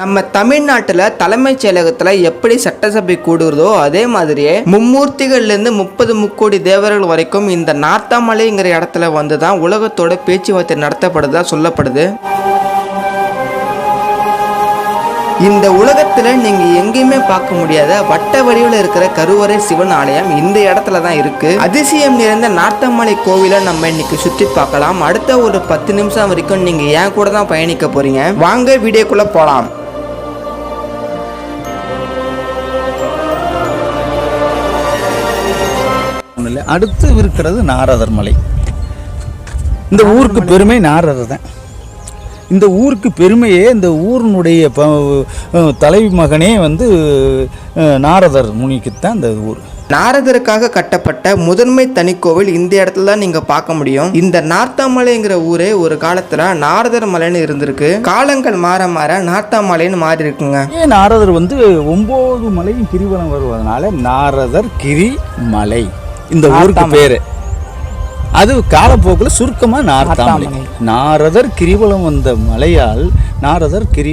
நம்ம தமிழ்நாட்டில் தலைமைச் செயலகத்தில் எப்படி சட்டசபை கூடுகிறதோ அதே மாதிரியே மும்மூர்த்திகள்லேருந்து முப்பது முக்கோடி தேவர்கள் வரைக்கும் இந்த நார்த்தாமலைங்கிற இடத்துல வந்து தான் உலகத்தோட பேச்சுவார்த்தை நடத்தப்படுதா சொல்லப்படுது. இந்த உலகத்தில் நீங்கள் எங்கேயுமே பார்க்க முடியாத வட்ட வடிவில் இருக்கிற கருவறை சிவன் ஆலயம் இந்த இடத்துல தான் இருக்குது அதிசயம் நிறைந்த நார்த்தமலை கோவிலை நம்ம இன்னைக்கு சுற்றி பார்க்கலாம். அடுத்த ஒரு பத்து நிமிஷம் வரைக்கும் நீங்கள் ஏன் கூட தான் பயணிக்க போகிறீங்க வாங்க வீடியோக்குள்ளே போகலாம் அடுத்து இருக்கிறது நாரதர் மலை. இந்த ஊருக்கு பெருமை நாரதர் தான். இந்த ஊருக்கு பெருமையே இந்த ஊரினுடைய ப அஹ் தலைவி மகனே வந்து நாரதர் முனிக்குத்தான் இந்த ஊர். நாரதருக்காக கட்டப்பட்ட முதன்மை தனிக்கோவில் இந்த இடத்துல தான் நீங்க பார்க்க முடியும். இந்த நார்த்தாமலைங்கிற ஊரே ஒரு காலத்துல நாரதர் மலைன்னு இருந்திருக்கு. காலங்கள் மாற மாற நார்த்தாமலைன்னு மாறி இருக்குங்க. நாரதர் வந்து ஒன்பது மலையும் கிரிவலம் வருவதனால நாரதர் கிரி மலை இந்த ஊருக்கு பேரு. அது காலப்போக்கில் சுருக்கமாக நார்த்தாமலை. நாரதர் கிரிவலம் வந்த மலையால் நாரதர் கிரி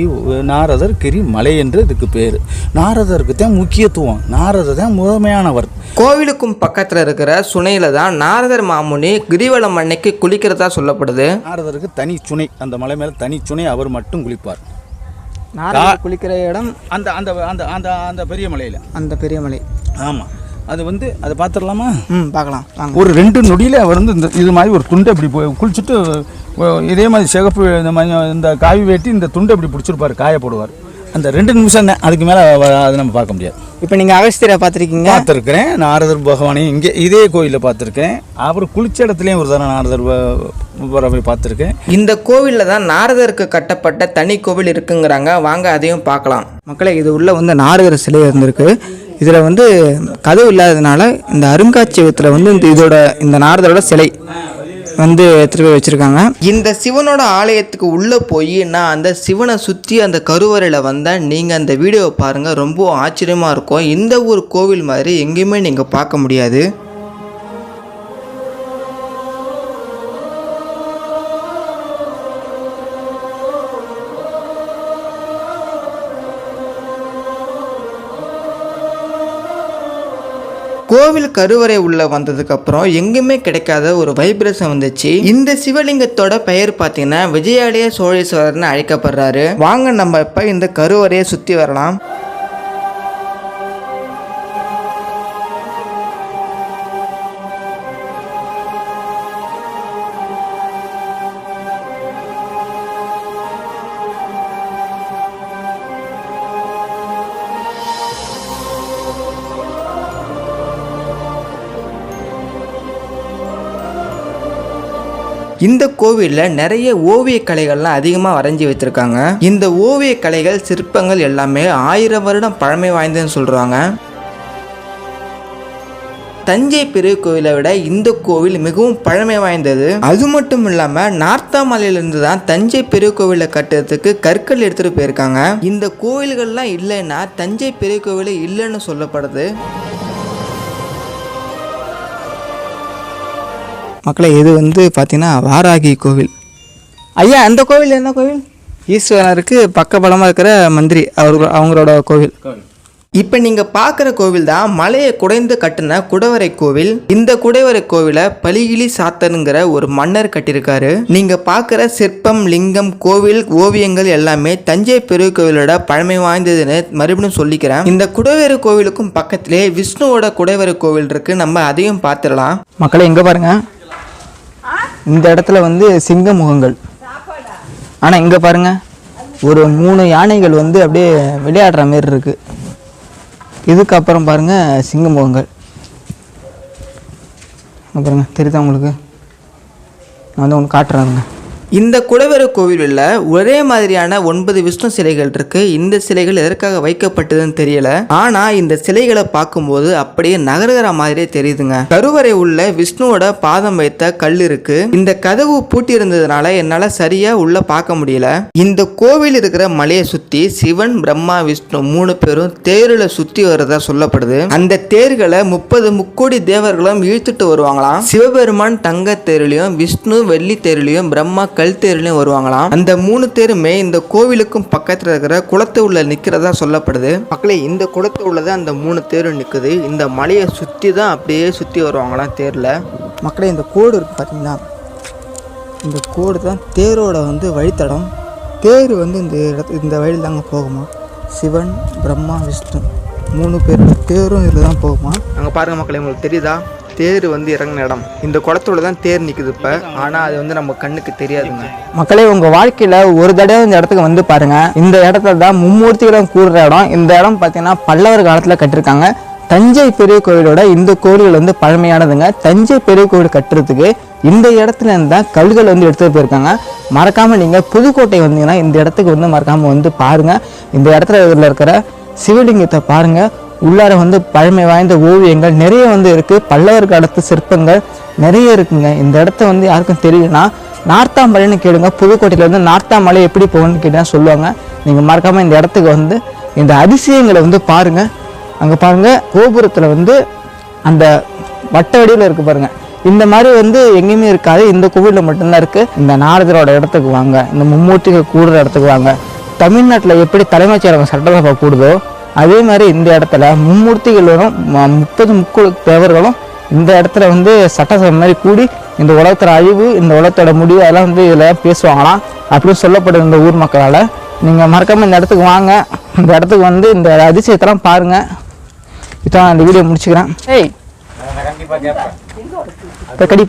நாரதர் கிரி மலை என்று இதுக்கு பேர். நாரதருக்கு தான் முக்கியத்துவம். நாரதர் தான் முதன்மையானவர். கோவிலுக்கும் பக்கத்துல இருக்கிற சுனையில தான் நாரதர் மாமுனி கிரிவலம் அன்னைக்கு குளிக்கிறதா சொல்லப்படுது. நாரதருக்கு தனி சுனை. அந்த மலை மேலே தனி சுனை அவர் மட்டும் குளிப்பார். குளிக்கிற இடம் அந்த அந்த அந்த அந்த அந்த பெரிய மலையில். அந்த பெரிய மலை. ஆமாம் அது வந்து அதை பார்த்துடலாமா? ம் பார்க்கலாம். ஒரு ரெண்டு நொடியில் வந்து இந்த இது மாதிரி ஒரு துண்டை இப்படி போய் குளிச்சுட்டு இதே மாதிரி சிகப்பு இந்த மாதிரி இந்த காவி வேட்டி இந்த துண்டை இப்படி பிடிச்சிருப்பார் காய போடுவார். அந்த ரெண்டு நிமிஷம் தான் அதுக்கு மேலே அதை நம்ம பார்க்க முடியாது. இப்போ நீங்க அகஸ்தியரை பார்த்துருக்கீங்க. பார்த்துருக்கிறேன் நாரதர் பகவானையும் இங்கே இதே கோயிலில் பார்த்துருக்கேன் அவர் குளிச்ச இடத்துலையும் ஒரு தடவை நாரதர் போய் பார்த்துருக்கேன். இந்த கோவிலில் தான் நாரதருக்கு கட்டப்பட்ட தனி கோவில் இருக்குங்கிறாங்க. வாங்க அதையும் பார்க்கலாம். மக்களே இது உள்ள வந்து நாரதர் சிலை இருந்திருக்கு. இதில் வந்து கதவு இல்லாததுனால இந்த அருங்காட்சியகத்தில் வந்து இந்த இதோட இந்த நாரதரோட சிலை வந்து எடுத்துகிட்டு போய் வச்சுருக்காங்க. இந்த சிவனோட ஆலயத்துக்கு உள்ளே போய் நான் அந்த சிவனை சுற்றி அந்த கருவறையில் வந்தேன் நீங்கள் அந்த வீடியோவை பாருங்கள் ரொம்ப ஆச்சரியமாக இருக்கும். இந்த ஒரு கோவில் மாதிரி எங்கேயுமே நீங்கள் பார்க்க முடியாது. கோவில் கருவறை உள்ள வந்ததுக்கு அப்புறம் எங்குமே கிடைக்காத ஒரு வைப்ரேஷன் வந்துச்சு. இந்த சிவலிங்கத்தோட பெயர் பார்த்தீங்கன்னா விஜயாலய சோழேஸ்வரர்னு அழைக்கப்படுறாரு. வாங்க நம்ம இப்ப இந்த கருவறையை சுத்தி வரலாம். இந்த கோவிலில் நிறைய ஓவிய கலைகள்லாம் அதிகமாக வரைஞ்சி வச்சிருக்காங்க. இந்த ஓவிய கலைகள் சிற்பங்கள் எல்லாமே ஆயிரம் வருடம் பழமை வாய்ந்ததுன்னு சொல்றாங்க. தஞ்சை பெரிய கோவிலை விட இந்த கோவில் மிகவும் பழமை வாய்ந்தது. அது மட்டும் இல்லாம நார்த்தாமலையிலிருந்து தான் தஞ்சை பெரிய கோவிலை கட்டுறதுக்கு கற்கள் எடுத்துட்டு போயிருக்காங்க. இந்த கோவில்கள்லாம் இல்லைன்னா தஞ்சை பெரிய கோவிலே இல்லைன்னு சொல்லப்படுது. மக்களை இது வந்து பார்த்தீங்கன்னா வாராகி கோவில். ஐயா அந்த கோவில் என்ன கோவில்? ஈஸ்வரருக்கு பக்கபலமாக இருக்கிற மந்திரி அவர் அவங்களோட கோவில். இப்போ நீங்கள் பார்க்குற கோவில் தான் மலையை குடைந்து கட்டின குடவரை கோவில். இந்த குடைவரை கோவிலை பலிகிலி சாத்தனுங்கிற ஒரு மன்னர் கட்டியிருக்காரு. நீங்கள் பார்க்குற சிற்பம் லிங்கம் கோவில் ஓவியங்கள் எல்லாமே தஞ்சை பெரிய கோவிலோட பழமை வாய்ந்ததுன்னு மறுபடியும் சொல்லிக்கிறேன். இந்த குடைவரை கோவிலுக்கும் பக்கத்திலே விஷ்ணுவோட குடைவரை கோவில் இருக்கு. நம்ம அதையும் பார்த்துடலாம். மக்களை எங்கே பாருங்க. இந்த இடத்துல வந்து சிங்க முகங்கள். ஆனால் இங்கே பாருங்க. ஒரு மூணு யானைகள் வந்து அப்படியே விளையாடுற மாதிரி இருக்குது இதுக்கப்புறம் பாருங்கள் சிங்க முகங்கள். பாருங்கள் தெரியுதா உங்களுக்கு? நான் வந்து உங்களுக்கு காட்டுறேங்க இந்த குடவர கோவிலில் ஒரே மாதிரியான ஒன்பது விஷ்ணு சிலைகள் இருக்கு. இந்த சிலைகள் எதற்காக வைக்கப்பட்டதுன்னு தெரியல. ஆனா இந்த சிலைகளை பார்க்கும்போது அப்படியே நகர்கிற மாதிரியே தெரியுதுங்க. கருவறை உள்ள விஷ்ணுவோட பாதம் வைத்த கல் இருக்கு. இந்த கதவு பூட்டி இருந்ததுனால என்னால சரியா உள்ள பார்க்க முடியல. இந்த கோவில் இருக்கிற மலையை சுத்தி சிவன் பிரம்மா விஷ்ணு மூணு பேரும் தேரில் சுத்தி வர்றதா சொல்லப்படுது. அந்த தேர்களை முப்பது முக்கோடி தேவர்களும் இழுத்துட்டு வருவாங்களாம். சிவபெருமான் தங்க தேரிலையும் விஷ்ணு வெள்ளி தேரிலையும் பிரம்மா கல் தேர்லையும் வருவாங்களாம். அந்த மூணு தேருமே இந்த கோவிலுக்கும் பக்கத்தில் இருக்கிற குளத்து உள்ள நிற்கிறதா சொல்லப்படுது. மக்களே இந்த குளத்து உள்ளதான் அந்த மூணு தேரும் நிற்குது இந்த மலையை சுற்றி தான் அப்படியே சுற்றி வருவாங்களாம் தேரில். மக்களே இந்த கோடு இருக்குது பார்த்தீங்கன்னா இந்த கோடு தான் தேரோட வந்து வழித்தடம். தேர் வந்து இந்த இடத்து இந்த வழியில் தாங்க போகுமா? சிவன் பிரம்மா விஷ்ணு மூணு பேரோட தேரும் இதில் தான் போகுமா? அங்கே பாருங்கள் மக்களே உங்களுக்கு தெரியுதா? தேர் வந்து இறங்கின இடம். இந்த குளத்தோட தான் தேர் நிற்குது இப்போ. ஆனால் அது வந்து நம்ம கண்ணுக்கு தெரியாதுங்க. மக்களே உங்கள் வாழ்க்கையில் ஒரு தடவை இந்த இடத்துக்கு வந்து பாருங்கள் இந்த இடத்துல தான் மும்மூர்த்திகளும் கூடுற இடம். இந்த இடம் பார்த்தீங்கன்னா பல்லவர் காலத்தில் கட்டியிருக்காங்க தஞ்சை பெரிய கோவிலோட இந்த கோவில் வந்து பழமையானதுங்க. தஞ்சை பெரிய கோவில் கட்டுறதுக்கு இந்த இடத்துல இருந்து தான் கல்கள் வந்து எடுத்துகிட்டு போயிருக்காங்க. மறக்காமல் நீங்கள் புதுக்கோட்டை வந்தீங்கன்னா இந்த இடத்துக்கு வந்து மறக்காமல் வந்து பாருங்கள் இந்த இடத்துல இருக்கிற சிவலிங்கத்தை பாருங்கள் உள்ளார வந்து பழமை வாய்ந்த ஓவியங்கள் நிறைய வந்து இருக்குது பல்லவர் காலத்து சிற்பங்கள் நிறைய இருக்குங்க. இந்த இடத்த வந்து யாருக்கும் தெரியலனா நார்த்தாமலைன்னு கேளுங்க. புதுக்கோட்டையிலேருந்து நார்த்தாமலை எப்படி போகணும்னு கேட்டால் சொல்லுவாங்க. நீங்கள் மறக்காமல் இந்த இடத்துக்கு வந்து இந்த அதிசயங்களை வந்து பாருங்கள் அங்கே பாருங்கள் கோபுரத்தில் வந்து அந்த வட்ட வடிவில் இருக்கு பாருங்கள் இந்த மாதிரி வந்து எங்கேயுமே இருக்காது. இந்த கோவிலில் மட்டும்தான் இருக்குது இந்த நாரதரோட இடத்துக்கு வாங்க. இந்த மும்மூர்த்திகள் கூடுற இடத்துக்கு வாங்க. தமிழ்நாட்டில் எப்படி தலைமைச் செயலகம் சட்டசபை கூடுதோ அதே மாதிரி இந்த இடத்துல மும்மூர்த்திகளும் முப்பது முக்குழு தேவர்களும் இந்த இடத்துல வந்து சட்டசபை மாதிரி கூடி இந்த உலகத்தோட அழிவு இந்த உலகத்தோட முடிவு அதெல்லாம் வந்து இதில் பேசுவாங்களாம் அப்படின்னு சொல்லப்படுது இந்த ஊர் மக்களால். நீங்கள் மறக்காமல் இந்த இடத்துக்கு வாங்க. இந்த இடத்துக்கு வந்து இந்த அதிசயத்தெல்லாம் பாருங்கள் இதான் அந்த வீடியோ முடிச்சுக்கிறேன். ஏய். இப்போ கடி